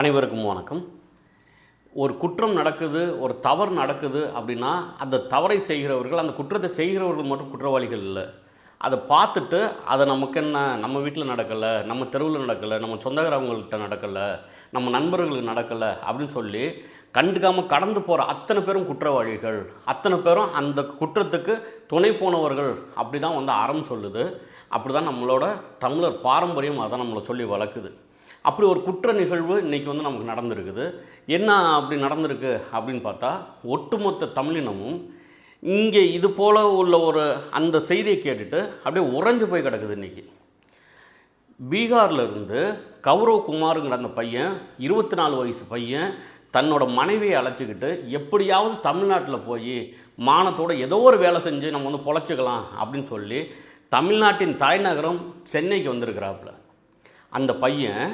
அனைவருக்கும் வணக்கம். ஒரு குற்றம் நடக்குது ஒரு தவறு நடக்குது அப்படின்னா அந்த தவறை செய்கிறவர்கள் அந்த குற்றத்தை செய்கிறவர்கள் மட்டும் குற்றவாளிகள் இல்லை. அதை பார்த்துட்டு அதை நமக்கு என்ன நம்ம வீட்டில் நடக்கலை நம்ம தெருவில் நடக்கலை நம்ம சொந்தக்காரவங்கள்ட்ட நடக்கலை நம்ம நண்பர்களுக்கு நடக்கலை அப்படின்னு சொல்லி கண்டுக்காமல் கடந்து போகிற அத்தனை பேரும் குற்றவாளிகள். அத்தனை பேரும் அந்த குற்றத்துக்கு துணை போனவர்கள் அப்படி தான் வந்து அறம் சொல்லுது. அப்படி தான் நம்மளோட தமிழர் பாரம்பரியம் அதை நம்மளை சொல்லி வளர்க்குது. அப்படி ஒரு குற்ற நிகழ்வு இன்றைக்கி வந்து நமக்கு நடந்திருக்குது. என்ன அப்படி நடந்திருக்கு அப்படின்னு பார்த்தா ஒட்டுமொத்த தமிழினமும் இங்கே இது போல் உள்ள ஒரு அந்த செய்தியை கேட்டுட்டு அப்படியே உறைஞ்சு போய் கிடக்குது இன்றைக்கி பீகார்லேருந்து கௌரவ் குமாருங்கிற அந்த பையன் இருபத்தி நாலு வயசு பையன் தன்னோட மனைவியை அழைச்சிக்கிட்டு எப்படியாவது தமிழ்நாட்டில் போய் மானத்தோட ஏதோ ஒரு வேலை செஞ்சு நம்ம வந்து பொழைச்சிக்கலாம் அப்படின்னு சொல்லி தமிழ்நாட்டின் தலைநகரம் சென்னைக்கு வந்திருக்கிறாப்புல. அந்த பையன்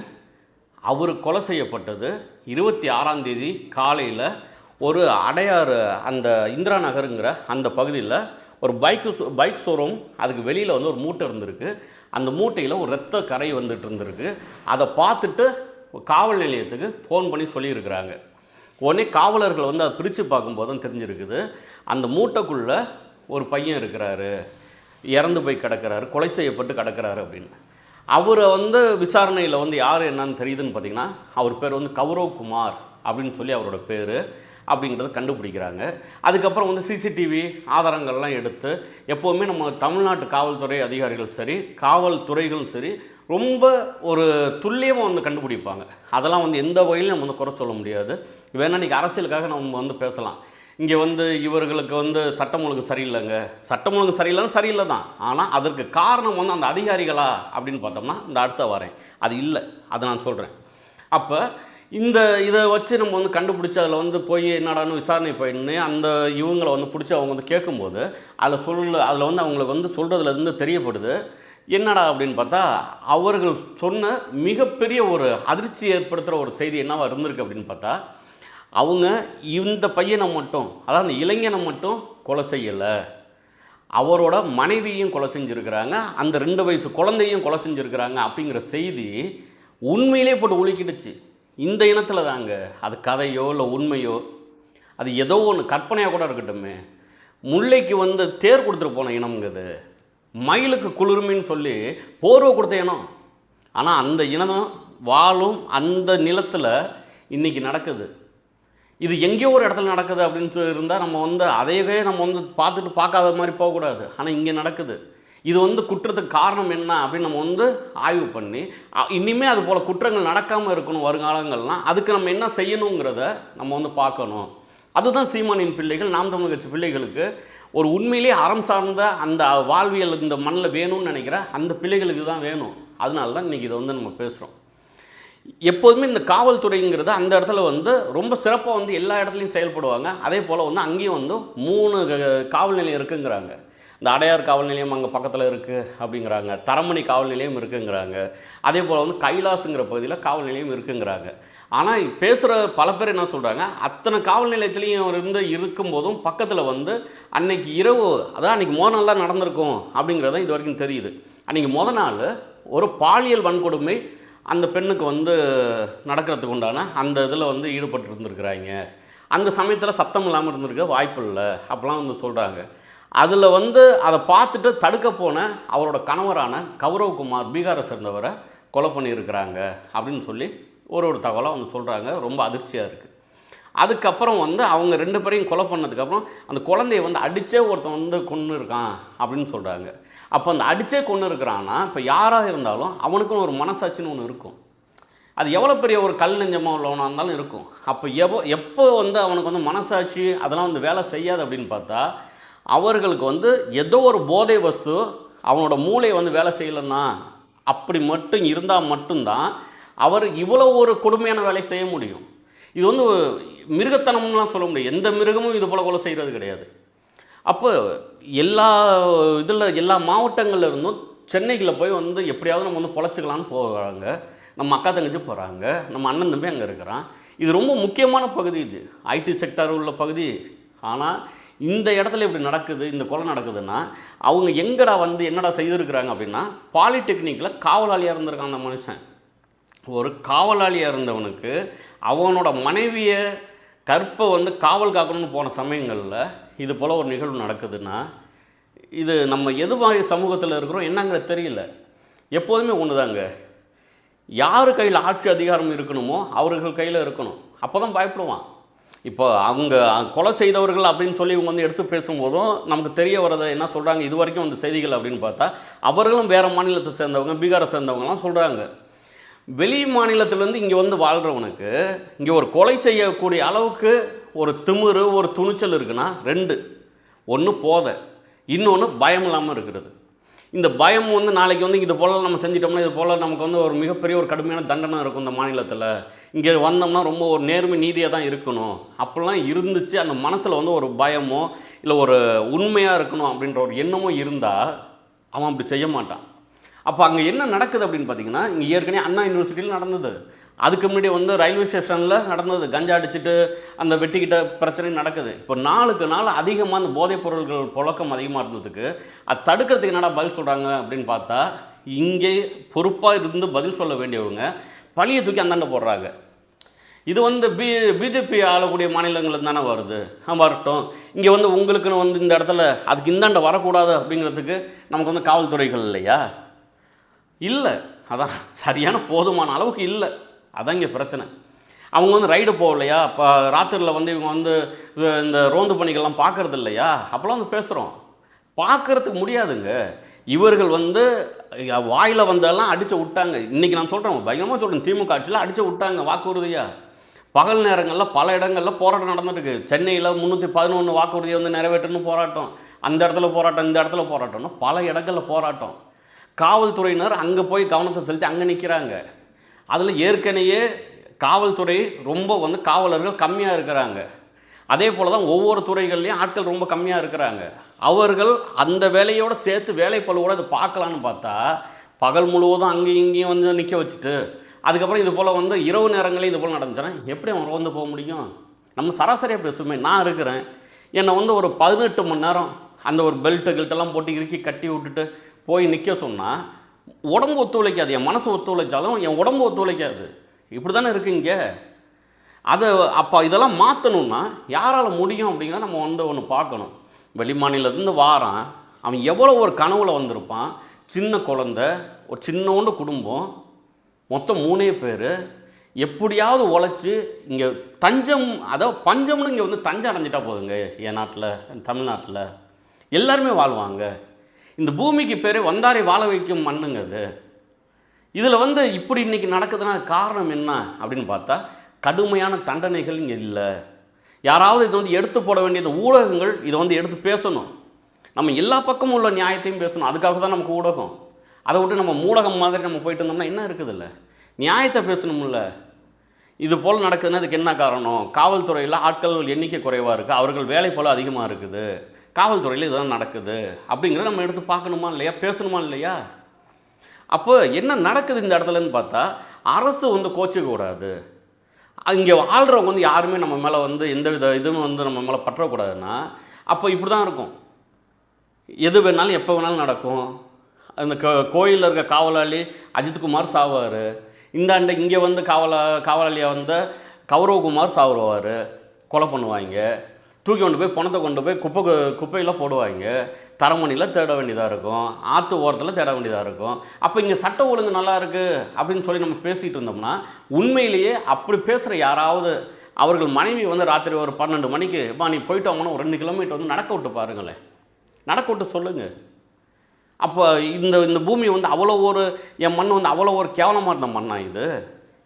அவர் கொலை செய்யப்பட்டது. இருபத்தி ஆறாம் தேதி காலையில் ஒரு அடையாறு அந்த இந்திரா நகருங்கிற அந்த பகுதியில் ஒரு பைக்கு பைக் ஷோரூம் அதுக்கு வெளியில் வந்து ஒரு மூட்டை இருந்திருக்கு. அந்த மூட்டையில் ஒரு ரத்த கரை வந்துட்டு இருந்திருக்கு. அதை பார்த்துட்டு காவல் நிலையத்துக்கு ஃபோன் பண்ணி சொல்லியிருக்கிறாங்க. உடனே காவலர்கள் வந்து அதை பிரித்து பார்க்கும்போது தான் தெரிஞ்சிருக்குது. அந்த மூட்டைக்குள்ளே ஒரு பையன் இருக்கிறாரு. இறந்து போய் கிடக்கிறாரு. கொலை செய்யப்பட்டு கிடக்கிறாரு அப்படின்னு. அவரை வந்து விசாரணையில் வந்து யார் என்னன்னு தெரியுதுன்னு பார்த்தீங்கன்னா அவர் பேர் வந்து கௌரவ் குமார் அப்படின்னு சொல்லி அவரோட பேர் அப்படிங்கிறத கண்டுபிடிக்கிறாங்க. அதுக்கப்புறம் வந்து சிசிடிவி ஆதாரங்கள்லாம் எடுத்து எப்போவுமே நம்ம தமிழ்நாட்டு காவல்துறை அதிகாரிகள் சரி காவல்துறைகளும் சரி ரொம்ப ஒரு துல்லியமாக வந்து கண்டுபிடிப்பாங்க. அதெல்லாம் வந்து எந்த வகையிலும் நம்ம வந்து குறை சொல்ல முடியாது. வேணா இன்றைக்கி அரசியலுக்காக நம்ம வந்து பேசலாம். இங்கே வந்து இவர்களுக்கு வந்து சட்டம் ஒழுங்கு சரியில்லைங்க. சட்டம் ஒழுங்கு சரியில்லைன்னு சரியில்லை தான் ஆனால் அதற்கு காரணம் வந்து அந்த அதிகாரிகளா அப்படின்னு பார்த்தோம்னா இந்த அடுத்த வரேன். அது இல்லை. அதை நான் சொல்கிறேன் அப்போ இந்த இதை வச்சு நம்ம வந்து கண்டுபிடிச்சி அதில் வந்து போய் என்னடான்னு விசாரணை பண்ணி அந்த இவங்களை வந்து பிடிச்சி அவங்க வந்து கேட்கும்போது அதில் சொல்ல அதில் வந்து அவங்களுக்கு வந்து சொல்கிறதுல இருந்து தெரியப்படுது. என்னடா அப்படின்னு பார்த்தா அவர்கள் சொன்ன மிகப்பெரிய ஒரு அதிர்ச்சி ஏற்படுத்துகிற ஒரு செய்தி என்னவா இருந்திருக்கு அப்படின்னு பார்த்தா அவங்க இந்த பையனை மட்டும் அதாவது அந்த இளைஞனை மட்டும் கொலை செய்யலை. அவரோட மனைவியும் கொலை செஞ்சுருக்கிறாங்க அந்த ரெண்டு வயசு குழந்தையும் கொலை செஞ்சுருக்கிறாங்க அப்படிங்கிற செய்தி உண்மையிலே போட்டு உலுக்கிடுச்சு. இந்த இனத்தில் தாங்க. அது கதையோ இல்லை உண்மையோ அது ஏதோ ஒன்று கற்பனையாக கூட இருக்கட்டுமே. முல்லைக்கு வந்து தேர் கொடுத்துட்டு போன இனம்ங்கிறது மயிலுக்கு குளிர்மின்னு சொல்லி போர்வை கொடுத்த இனம். ஆனால் அந்த இனம் வாழும் அந்த நிலத்தில் இன்றைக்கி நடக்குது. இது எங்கேயோ ஒரு இடத்துல நடக்குது அப்படின்னு சொல்லி இருந்தால் நம்ம வந்து அதையவே நம்ம வந்து பார்த்துட்டு பார்க்காத மாதிரி போகக்கூடாது. ஆனால் இங்கே நடக்குது. இது வந்து குற்றத்துக்கு காரணம் என்ன அப்படின்னு நம்ம வந்து ஆய்வு பண்ணி இனிமேல் அது போல் குற்றங்கள் நடக்காமல் இருக்கணும் வருங்காலங்கள்லாம் அதுக்கு நம்ம என்ன செய்யணுங்கிறத நம்ம வந்து பார்க்கணும். அதுதான் சீமானின் பிள்ளைகள் நாம் தமிழ் கட்சி பிள்ளைகளுக்கு ஒரு உண்மையிலேயே அறம் சார்ந்த அந்த வாழ்வியல் இந்த மண்ணில் வேணும்னு நினைக்கிற அந்த பிள்ளைகளுக்கு தான் வேணும். அதனால தான் இன்றைக்கி இதை வந்து நம்ம பேசுகிறோம் எப்போதுமே இந்த காவல்துறைங்கிறது அந்த இடத்துல வந்து ரொம்ப சிறப்பாக வந்து எல்லா இடத்துலையும் செயல்படுவாங்க. அதே போல் வந்து அங்கேயும் வந்து மூணு க- காவல் நிலையம் இருக்குங்கிறாங்க. இந்த அடையார் காவல் நிலையம் அங்கே பக்கத்தில் இருக்குது அப்படிங்கிறாங்க. தரமணி காவல் நிலையம் இருக்குங்கிறாங்க. அதே போல் வந்து கைலாசுங்கிற பகுதியில் காவல் நிலையம் இருக்குங்கிறாங்க. ஆனால் பேசுகிற பல பேர் என்ன சொல்கிறாங்க அத்தனை காவல் நிலையத்துலேயும் இருந்து இருக்கும்போதும் பக்கத்தில் வந்து அன்னைக்கு இரவு அதான் அன்றைக்கி மொதல் நாள் தான் நடந்திருக்கும் அப்படிங்கிறது இது வரைக்கும் தெரியுது. அன்றைக்கி மொதல் நாள் ஒரு பாலியல் வன்கொடுமை அந்த பெண்ணுக்கு வந்து நடக்கிறதுக்கு உண்டான அந்த இதில் வந்து ஈடுபட்டு இருந்திருக்கிறாங்க. அந்த சமயத்தில் சத்தம் இல்லாமல் இருந்திருக்க வாய்ப்பு இல்லை. அப்படிலாம் வந்து சொல்கிறாங்க அதில் வந்து அதை பார்த்துட்டு தடுக்க போன அவரோட கணவரான கௌரவகுமார் பீகாரை சேர்ந்தவரை கொலை பண்ணியிருக்கிறாங்க அப்படின்னு சொல்லி ஒரு ஒரு தகவலாக வந்து சொல்கிறாங்க ரொம்ப அதிர்ச்சியாக இருக்குது அதுக்கப்புறம் வந்து அவங்க ரெண்டு பேரையும் கொலை பண்ணதுக்கப்புறம் அந்த குழந்தைய வந்து அடித்தே ஒருத்தன் வந்து கொன்று இருக்கான் அப்படின்னு சொல்கிறாங்க அப்போ அந்த அடித்தே கொண்டு இருக்கிறான்னா இப்போ யாராக இருந்தாலும் அவனுக்குன்னு ஒரு மனசாட்சின்னு ஒன்று இருக்கும். அது எவ்வளோ பெரிய ஒரு கல் நெஞ்சமாக உள்ளவனாக இருந்தாலும் இருக்கும். அப்போ எவ்வளோ எப்போ வந்து அவனுக்கு வந்து மனசாட்சி அதெல்லாம் வந்து வேலை செய்யாது அப்படின்னு பார்த்தா அவர்களுக்கு வந்து ஏதோ ஒரு போதை வஸ்து அவனோட மூளையை வந்து வேலை செய்யலைன்னா அப்படி மட்டும் இருந்தால் மட்டும்தான் அவர் இவ்வளோ ஒரு கொடுமையான வேலையை செய்ய முடியும். இது வந்து மிருகத்தனம்லாம் சொல்ல முடியாது. எந்த மிருகமும் இது போல் கொலை செய்கிறது கிடையாது. அப்போ எல்லா இதில் எல்லா மாவட்டங்களில் இருந்தும் சென்னைக்கில் போய் வந்து எப்படியாவது நம்ம வந்து பொழைச்சிக்கலான்னு போகிறாங்க நம்ம அக்கா தங்கச்சி போகிறாங்க நம்ம அண்ணன் தம்பி அங்கே இருக்கிறான். இது ரொம்ப முக்கியமான பகுதி இது. ஐடி செக்டார் உள்ள பகுதி. ஆனால் இந்த இடத்துல இப்படி நடக்குது இந்த கொலை நடக்குதுன்னா அவங்க எங்கடா வந்து என்னடா செய்திருக்கிறாங்க அப்படின்னா பாலிடெக்னிக்கில் காவலாளியாக இருந்திருக்கான் அந்த மனுஷன். ஒரு காவலாளியாக இருந்தவனுக்கு அவனோட மனைவியை கற்பை வந்து காவல் காக்கணும்னு போன சமயங்களில் இது போல் ஒரு நிகழ்வு நடக்குதுன்னா இது நம்ம எது மாதிரி சமூகத்தில் இருக்கிறோம் என்னங்கிறது தெரியல. எப்போதுமே ஒன்று தாங்க யார் கையில் ஆட்சி அதிகாரம் இருக்கணுமோ அவர்கள் கையில் இருக்கணும். அப்போ தான் பயப்படுவான். இப்போ அவங்க கொலை செய்தவர்கள் அப்படின்னு சொல்லி இவங்க வந்து எடுத்து பேசும்போதும் நமக்கு தெரிய வரதை என்ன சொல்கிறாங்க இது வரைக்கும் அந்த செய்திகள் அப்படின்னு பார்த்தா அவர்களும் வேறு மாநிலத்தை சேர்ந்தவங்க பீகாரை சேர்ந்தவங்கலாம் சொல்கிறாங்க வெளி மாநிலத்திலேருந்து இங்கே வந்து வாழ்கிறவனுக்கு இங்கே ஒரு கொலை செய்யக்கூடிய அளவுக்கு ஒரு திமிரு ஒரு துணிச்சல் இருக்குன்னா ரெண்டு. ஒன்று போதை இன்னொன்று பயம் இல்லாமல் இருக்கிறது. இந்த பயம் வந்து நாளைக்கு வந்து இது போல் நம்ம செஞ்சிட்டோம்னா இது போல் நமக்கு வந்து ஒரு மிகப்பெரிய ஒரு கடுமையான தண்டனை இருக்கும் இந்த மாநிலத்தில். இங்கே வந்தோம்னா ரொம்ப ஒரு நேர்மை நீதியாக தான் இருக்கணும். அப்படிலாம் இருந்துச்சு அந்த மனசில் வந்து ஒரு பயமோ இல்லை ஒரு உண்மையாக இருக்கணும் அப்படின்ற ஒரு எண்ணமோ இருந்தால் அவன் அப்படி செய்ய மாட்டான். அப்போ அங்கே என்ன நடக்குது அப்படின்னு பார்த்தீங்கன்னா இங்கே ஏற்கனவே அண்ணா யூனிவர்சிட்டியில் நடந்தது. அதுக்கு முன்னாடி வந்து ரயில்வே ஸ்டேஷனில் நடந்தது. கஞ்சா அடிச்சுட்டு அந்த வெட்டிக்கிட்ட பிரச்சனை நடக்குது. இப்போ நாளுக்கு நாள் அதிகமாக அந்த போதைப் பொருள்கள் புழக்கம் அதிகமாக இருந்ததுக்கு அது தடுக்கிறதுக்கு என்னடா பதில் சொல்கிறாங்க அப்படின்னு பார்த்தா இங்கே பொறுப்பாக இருந்து பதில் சொல்ல வேண்டியவங்க பழியை தூக்கி அந்தாண்ட போடுறாங்க. இது வந்து பி பிஜேபி ஆளக்கூடிய மாநிலங்கள் தானே வருது. வரட்டும். இங்கே வந்து உங்களுக்குன்னு வந்து இந்த இடத்துல அதுக்கு இந்தாண்ட வரக்கூடாது அப்படிங்கிறதுக்கு நமக்கு வந்து காவல்துறைகள் இல்லையா? இல்லை. அதான் சரியான போதுமான அளவுக்கு இல்லை. அதான் இங்கே பிரச்சனை. அவங்க வந்து ரைடு போகலையா? இப்போ ராத்திரியில் வந்து இவங்க வந்து இந்த ரோந்து பணிகள்லாம் பார்க்குறது இல்லையா? அப்போல்லாம் வந்து பேசுகிறோம் பார்க்கறதுக்கு முடியாதுங்க. இவர்கள் வந்து வாயில் வந்தெல்லாம் அடித்து விட்டாங்க. இன்றைக்கி நான் சொல்கிறேன் பயங்கரமாக சொல்கிறேன் திமுக ஆட்சியில் அடித்து விட்டாங்க வாக்குறுதியாக பகல் நேரங்களில் பல இடங்களில் போராட்டம் நடந்துருக்கு சென்னையில் முந்நூற்றி பதினொன்று வாக்குறுதியை வந்து நிறைவேற்றணும் போராட்டம். அந்த இடத்துல போராட்டம் இந்த இடத்துல போராட்டம்னா பல இடங்களில் போராட்டம். காவல்துறையினர் அங்கே போய் கவனத்தை செலுத்தி அங்கே நிற்கிறாங்க அதில் ஏற்கனவே காவல்துறை ரொம்ப வந்து காவலர்கள் கம்மியாக இருக்கிறாங்க. அதே போல் தான் ஒவ்வொரு துறைகள்லேயும் ஆட்கள் ரொம்ப கம்மியாக இருக்கிறாங்க. அவர்கள் அந்த வேலையோடு சேர்த்து வேலைப்பழுவோட இதை பார்க்கலான்னு பார்த்தா பகல் முழுவதும் அங்கேயும் இங்கேயும் வந்து நிற்க வச்சுட்டு அதுக்கப்புறம் இது போல் வந்து இரவு நேரங்களே இது போல் நடந்துச்சுன்னா எப்படி அவன் வந்து போக முடியும்? நம்ம சராசரியாக பேசுமே நான் இருக்கிறேன். என்னை வந்து ஒரு பதினெட்டு மணி நேரம் அந்த ஒரு பெல்ட்டு கில்ட்டெல்லாம் போட்டு இறுக்கி கட்டி விட்டுட்டு போய் நிற்க சொன்னால் உடம்பு ஒத்துழைக்காது என் மனசு ஒத்துழைச்சாலும் என் உடம்பு ஒத்துழைக்காது. இப்படி தானே இருக்கு இங்கே. அதை அப்போ இதெல்லாம் மாற்றணும்னா யாரால் முடியும் அப்படிங்கிற நம்ம வந்து ஒன்று பார்க்கணும். வெளி மாநிலத்துலேருந்து வாரான். அவன் எவ்வளோ ஒரு கனவுல வந்திருப்பான். சின்ன குழந்த ஒரு சின்னோண்டு குடும்பம் மொத்தம் மூணே பேர். எப்படியாவது உழைச்சி இங்கே தஞ்சம் அதாவது பஞ்சம்னு இங்கே வந்து தஞ்சம் அடைஞ்சிட்டா போதுங்க என் நாட்டில் தமிழ்நாட்டில். எல்லாருமே வாழ்வாங்க. இந்த பூமிக்கு பேர் வந்தாரை வாழ வைக்கும் மண்ணுங்க அது. இதில் வந்து இப்படி இன்னைக்கு நடக்குதுன்னா காரணம் என்ன அப்படின்னு பார்த்தா கடுமையான தண்டனைகள் இங்கே இல்லை. யாராவது இதை வந்து எடுத்து போட வேண்டிய ஊடகங்கள் இதை வந்து எடுத்து பேசணும். நம்ம எல்லா பக்கமும் உள்ள நியாயத்தையும் பேசணும். அதுக்காக தான் நமக்கு ஊடகம். அதை விட்டு நம்ம ஊடகம் மாதிரி நம்ம போயிட்டு இருந்தோம்னா என்ன இருக்குதுல்ல? நியாயத்தை பேசணும்ல. இது போல் நடக்குதுன்னா இதுக்கு என்ன காரணம்? காவல்துறையில் ஆட்கள் எண்ணிக்கை குறைவாக இருக்குது அவர்கள் வேலை போல் அதிகமாக இருக்குது. காவல்துறையில் இதெல்லாம் நடக்குது அப்படிங்கிறத நம்ம எடுத்து பார்க்கணுமா இல்லையா? பேசணுமா இல்லையா? அப்போ என்ன நடக்குது இந்த இடத்துலன்னு பார்த்தா அரசு வந்து கோச்சிக்க கூடாது. இங்கே ஆள்றவங்க வந்து யாருமே நம்ம மேலே வந்து எந்த வித இதுவும் வந்து நம்ம மேலே பற்றக்கூடாதுன்னா அப்போ இப்படி தான் இருக்கும். எது வேணாலும் எப்போ வேணாலும் நடக்கும். அந்த கோ கோயிலில் இருக்க காவலாளி அஜித்குமார் சாவார். இந்தாண்ட இங்கே வந்து காவலா காவலாளியாக வந்த கௌரவகுமார் சாவுருவார். கொலை பண்ணுவாங்க. தூக்கி கொண்டு போய் பணத்தை கொண்டு போய் குப்பை குப்பையெல்லாம் குப்பையில் போடுவாங்க. தரமணியில் தேட வேண்டியதாக இருக்கும். ஆற்று ஓரத்தில் தேட வேண்டியதாக இருக்கும். அப்போ இங்கே சட்ட ஒழுங்கு நல்லா இருக்குது அப்படின்னு சொல்லி நம்ம பேசிகிட்டு இருந்தோம்னா உண்மையிலேயே அப்படி பேசுகிற யாராவது அவர்கள் மனைவி வந்து ராத்திரி ஒரு பன்னெண்டு மணிக்கு பா நீ போயிட்டு வாங்கணும் ஒரு ரெண்டு கிலோமீட்டர் வந்து நடக்க விட்டு பாருங்களேன். நடக்க விட்டு சொல்லுங்கள் அப்போ இந்த இந்த பூமி வந்து அவ்வளோ ஒரு என் மண் வந்து அவ்வளோ ஒரு கேவலமாக இருந்த மண்ணா இது?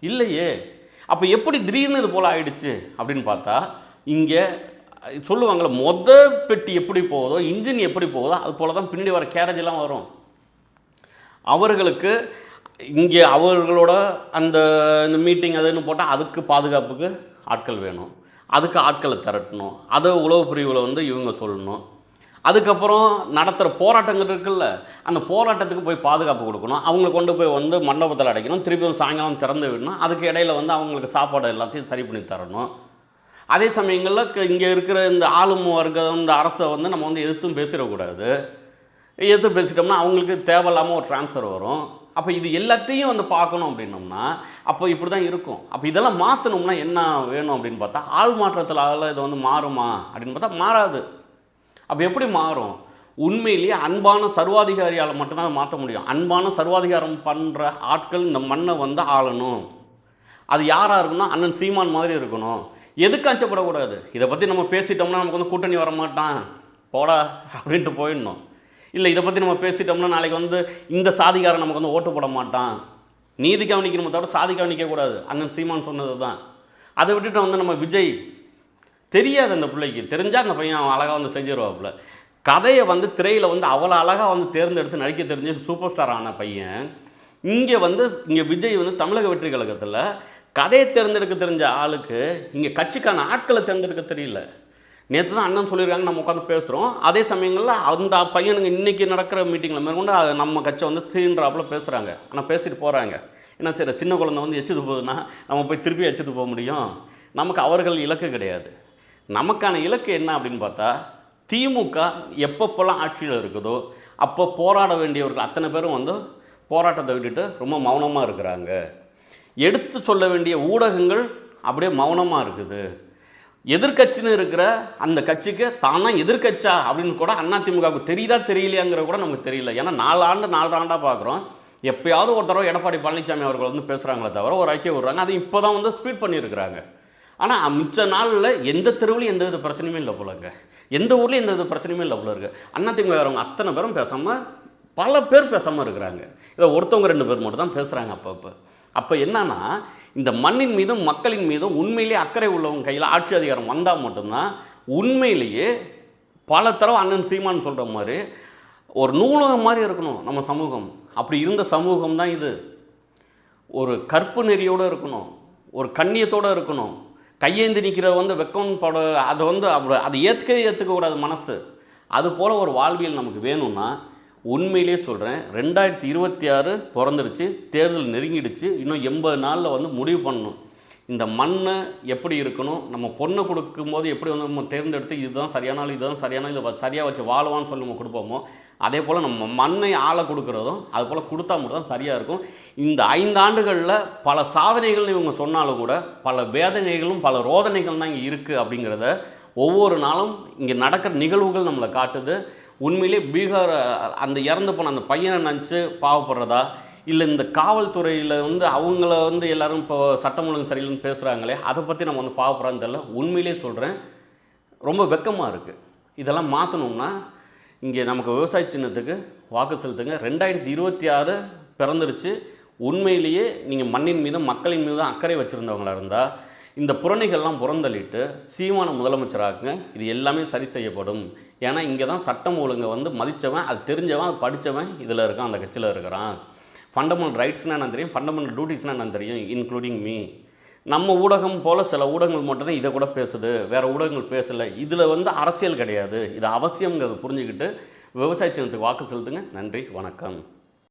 இல்லையே. அப்போ எப்படி திடீர்னு இது போல் ஆயிடுச்சு அப்படின்னு பார்த்தா இங்கே சொல்லுவாங்கள்ல மொத பெட்டி எப்படி போகுதோ இன்ஜின் எப்படி போகுதோ அது போல தான் பின்னாடி வர கேரேஜெல்லாம் வரும். அவர்களுக்கு இங்கே அவர்களோட அந்த இந்த மீட்டிங் அதுன்னு போட்டால் அதுக்கு பாதுகாப்புக்கு ஆட்கள் வேணும். அதுக்கு ஆட்களை திரட்டணும். அதை உளவு பிரிவில் வந்து இவங்க சொல்லணும். அதுக்கப்புறம் நடத்துகிற போராட்டங்கள் இருக்குல்ல அந்த போராட்டத்துக்கு போய் பாதுகாப்பு கொடுக்கணும். அவங்கள கொண்டு போய் வந்து மண்டபத்தில் அடைக்கணும். திருப்பியும் சாயங்காலம் திறந்து விடணும். அதுக்கு இடையில் வந்து அவங்களுக்கு சாப்பாடு எல்லாத்தையும் சரி பண்ணி தரணும். அதே சமயங்களில் இங்கே இருக்கிற இந்த ஆளும் வர்க்கம் இந்த அரசை வந்து நம்ம வந்து எதிர்த்தும் பேசிடக்கூடாது. எதிர்த்து பேசிட்டோம்னா அவங்களுக்கு தேவையில்லாமல் ஒரு ட்ரான்ஸ்ஃபர் வரும். அப்போ இது எல்லாத்தையும் வந்து பார்க்கணும் அப்படின்னோம்னா அப்போ இப்படி தான் இருக்கும். அப்போ இதெல்லாம் மாற்றணும்னா என்ன வேணும் அப்படின்னு பார்த்தா ஆள் மாற்றத்தில் இது வந்து மாறுமா அப்படின்னு பார்த்தா மாறாது. அப்போ எப்படி மாறும்? உண்மையிலேயே அன்பான சர்வாதிகாரியால் மட்டும்தான் அதை மாற்ற முடியும். அன்பான சர்வாதிகாரம் பண்ணுற ஆட்கள் இந்த மண்ணை வந்து ஆளணும். அது யாராக இருக்கணும்? அண்ணன் சீமான் மாதிரி இருக்கணும். எதுக்கு அச்சப்படக்கூடாது இதை பற்றி நம்ம பேசிட்டோம்னா நமக்கு வந்து கூட்டணி வர மாட்டான் போடா அப்படின்ட்டு போயிடணும். இல்லை இதை பற்றி நம்ம பேசிட்டோம்னா நாளைக்கு வந்து இந்த சாதிகாரன் நமக்கு வந்து ஓட்டு போட மாட்டான். நீதி கவனிக்கணுமே தவிர சாதி கவனிக்கக்கூடாது அண்ணன் சீமான் சொன்னது தான். அதை விட்டுட்டு வந்து நம்ம விஜய் தெரியாது அந்த பிள்ளைக்கு. தெரிஞ்சால் அந்த பையன் அவன் அழகாக வந்து செஞ்சிருவாப்புல. கதையை வந்து திரையில் வந்து அவ்வளோ அழகாக வந்து தேர்ந்தெடுத்து நடிக்க தெரிஞ்சு சூப்பர் ஸ்டார் ஆன பையன் இங்கே வந்து இங்கே விஜய் வந்து தமிழக வெற்றி கழகத்தில் கதையை தேர்ந்தெடுக்க தெரிஞ்ச ஆளுக்கு இங்கே கட்சிக்கான ஆட்களை தேர்ந்தெடுக்க தெரியல. நேற்று தான் அண்ணன் சொல்லியிருக்காங்க நம்ம உட்காந்து பேசுகிறோம் அதே சமயங்களில் அந்த பையனுங்க இன்றைக்கி நடக்கிற மீட்டிங்கில் மேற்கொண்டு அது நம்ம கட்சி வந்து சீன்றாப்பில் பேசுகிறாங்க ஆனால் பேசிட்டு போகிறாங்க என்ன சரி சின்ன குழந்தை வந்து எச்சுட்டு போகுதுன்னா நம்ம போய் திருப்பி எச்சுட்டு போக முடியும்? நமக்கு அவர்கள் இலக்கு கிடையாது. நமக்கான இலக்கு என்ன அப்படின்னு பார்த்தா திமுக எப்பப்போல்லாம் ஆட்சியில் இருக்குதோ அப்போ போராட வேண்டியவர்கள் அத்தனை பேரும் வந்து போராட்டத்தை விட்டுட்டு ரொம்ப மௌனமாக இருக்கிறாங்க. எடுத்து சொல்ல வேண்டிய ஊடகங்கள் அப்படியே மௌனமாக இருக்குது. எதிர்க்கட்சின்னு இருக்கிற அந்த கட்சிக்கு தானா எதிர்க்கட்சா அப்படின்னு கூட அதிமுகவுக்கு தெரியுதா தெரியலையாங்கிற கூட நமக்கு தெரியல. ஏன்னா நாலு ஆண்டு நாலு ஆண்டாக பார்க்குறோம் எப்பயாவது ஒரு தடவை எடப்பாடி பழனிசாமி அவர்கள் வந்து பேசுகிறாங்களே தவிர ஒரு ஐக்கிய விடுறாங்க. அது இப்போ தான் வந்து ஸ்பீட் பண்ணியிருக்கிறாங்க. ஆனால் மிச்ச நாளில் எந்த தெருவுலையும் எந்த வித பிரச்சனையுமே இல்லை போலங்க எந்த ஊர்லேயும் எந்த வித பிரச்சனையுமே இல்லை போல இருக்குது அதிமுக வரவங்க அத்தனை பேரும் பேசாமல் பல பேர் பேசாமல் இருக்கிறாங்க. இதை ஒருத்தவங்க ரெண்டு பேர் மட்டும் தான் பேசுகிறாங்க அப்பப்போ. அப்போ என்னன்னா இந்த மண்ணின் மீதும் மக்களின் மீதும் உண்மையிலேயே அக்கறை உள்ளவங்க கையில் ஆட்சி அதிகாரம் வந்தால் மட்டும்தான் உண்மையிலேயே பல தடவை அண்ணன் சீமான் சொல்கிற மாதிரி ஒரு நூலகம் மாதிரி இருக்கணும் நம்ம சமூகம். அப்படி இருந்த சமூகம் தான் இது. ஒரு கற்பு நெறியோடு இருக்கணும் ஒரு கண்ணியத்தோடு இருக்கணும். கையேந்தி நிற்கிற வந்து வெக்கம் பட அதை வந்து அப்படி அதை ஏற்றுக்கவே ஏற்றுக்கக்கூடாது மனசு. அது போல் ஒரு வாழ்வியல் நமக்கு வேணும்னா உண்மையிலேயே சொல்கிறேன் ரெண்டாயிரத்தி இருபத்தி ஆறு பிறந்துருச்சு தேர்தல் நெருங்கிடுச்சு இன்னும் எண்பது நாளில் வந்து முடிவு பண்ணணும். இந்த மண்ணை எப்படி இருக்கணும் நம்ம பொண்ணை கொடுக்கும்போது எப்படி வந்து நம்ம தேர்ந்தெடுத்து இதுதான் சரியான ஆள் இதுதான் சரியான இது சரியாக வச்சு வாழ்வான்னு சொல்லி நம்ம கொடுப்போமோ அதே போல் நம்ம மண்ணை ஆளை கொடுக்குறதும் அது போல் கொடுத்தா மட்டும் தான் சரியாக இருக்கும். இந்த ஐந்து ஆண்டுகளில் பல சாதனைகள்னு இவங்க சொன்னாலும் கூட பல வேதனைகளும் பல ரோதனைகள் தான் இங்கே இருக்குது அப்படிங்கிறத ஒவ்வொரு நாளும் இங்கே நடக்கிற நிகழ்வுகள் நம்மளை காட்டுது. உண்மையிலே பீகார் அந்த இறந்து போன அந்த பையனை நினச்சி பாவப்படுறதா? இல்லை இந்த காவல்துறையில் வந்து அவங்கள வந்து எல்லாரும் இப்போ சட்டம் ஒழுங்கு சரியில்லைன்னு பேசுகிறாங்களே அதை பற்றி நம்ம வந்து பாவப்படுறான்னு தெரியல. உண்மையிலே சொல்கிறேன் ரொம்ப வெக்கமாக இருக்குது இதெல்லாம் மாற்றணும்னா இங்கே நமக்கு விவசாய சின்னத்துக்கு வாக்கு செலுத்துங்க. ரெண்டாயிரத்தி இருபத்தி ஆறு பிறந்துருச்சு. உண்மையிலேயே நீங்கள் மண்ணின் மீதும் மக்களின் மீதும் அக்கறை வச்சுருந்தவங்களா இருந்தால் இந்த புறணிகள்லாம் புறந்தள்ளிட்டு சீமான முதலமைச்சராக்குங்க. இது எல்லாமே சரி செய்யப்படும். ஏன்னா இங்கே தான் சட்டம் ஒழுங்கை வந்து மதித்தவன் அது தெரிஞ்சவன் அது படித்தவன் இதில் இருக்கான் அந்த கட்சியில் இருக்கிறான். ஃபண்டமெண்டல் ரைட்ஸ்னால் என்ன தெரியும் ஃபண்டமெண்டல் டியூட்டிஸ்னால் என்ன தெரியும் இன்க்ளூடிங் மீ நம்ம ஊடகம் போல் சில ஊடகங்கள் மட்டும்தான் இதை கூட பேசுது வேறு ஊடகங்கள் பேசலை. இதில் வந்து அரசியல் கிடையாது. இது அவசியங்கிறத புரிஞ்சுக்கிட்டு விவசாய சின்னத்துக்கு வாக்கு செலுத்துங்க. நன்றி வணக்கம்.